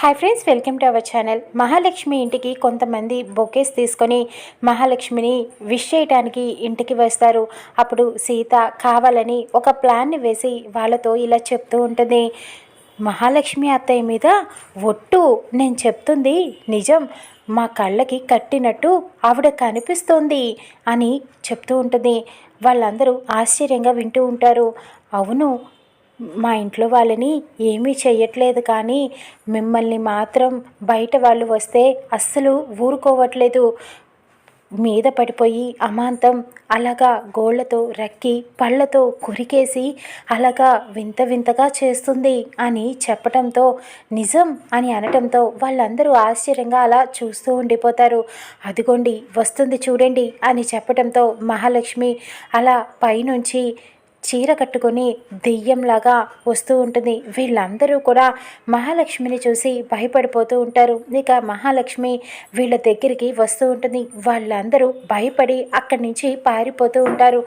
Hi friends welcome to our channel Mahalakshmi ఇంటికి కొంతమంది bouquets తీసుకొని మహాలక్ష్మిని విష్ చేయడానికి ఇంటికి వస్తారు. అప్పుడు సీత కావాలని ఒక ప్లాన్ని వేసి వాళ్ళతో ఇలా చెప్తూ ఉంటుంది. మహాలక్ష్మి అత్తయ్య మీద ఒట్టు నేను చెప్తుంది. నిజం మా కళ్ళకి కట్టినట్టు ఆవిడ కనిపిస్తుంది అని చెప్తూ ఉంటుంది. వాళ్ళందరూ ఆశ్చర్యంగా వింటూ ఉంటారు. అవును మా ఇంట్లో వాళ్ళని ఏమీ చెయ్యట్లేదు కానీ మిమ్మల్ని మాత్రం బయట వాళ్ళు వస్తే అస్సలు ఊరుకోవట్లేదు. మీద పడిపోయి అమాంతం అలాగా గోళ్ళతో రక్కి పళ్ళతో కొరికేసి అలాగా వింత వింతగా చేస్తుంది అని చెప్పటంతో నిజం అని అనటంతో వాళ్ళందరూ ఆశ్చర్యంగా అలా చూస్తూ ఉండిపోతారు. అదిగోండి వస్తుంది చూడండి అని చెప్పటంతో మహాలక్ష్మి అలా పైనుంచి చీర కట్టుకొని దెయ్యంలాగా వస్తూ ఉంటుంది. వీళ్ళందరూ కూడా మహాలక్ష్మిని చూసి భయపడిపోతూ ఉంటారు. ఇక మహాలక్ష్మి వీళ్ళ దగ్గరికి వస్తూ ఉంటుంది. వాళ్ళందరూ భయపడి అక్కడి నుంచి పారిపోతూ ఉంటారు.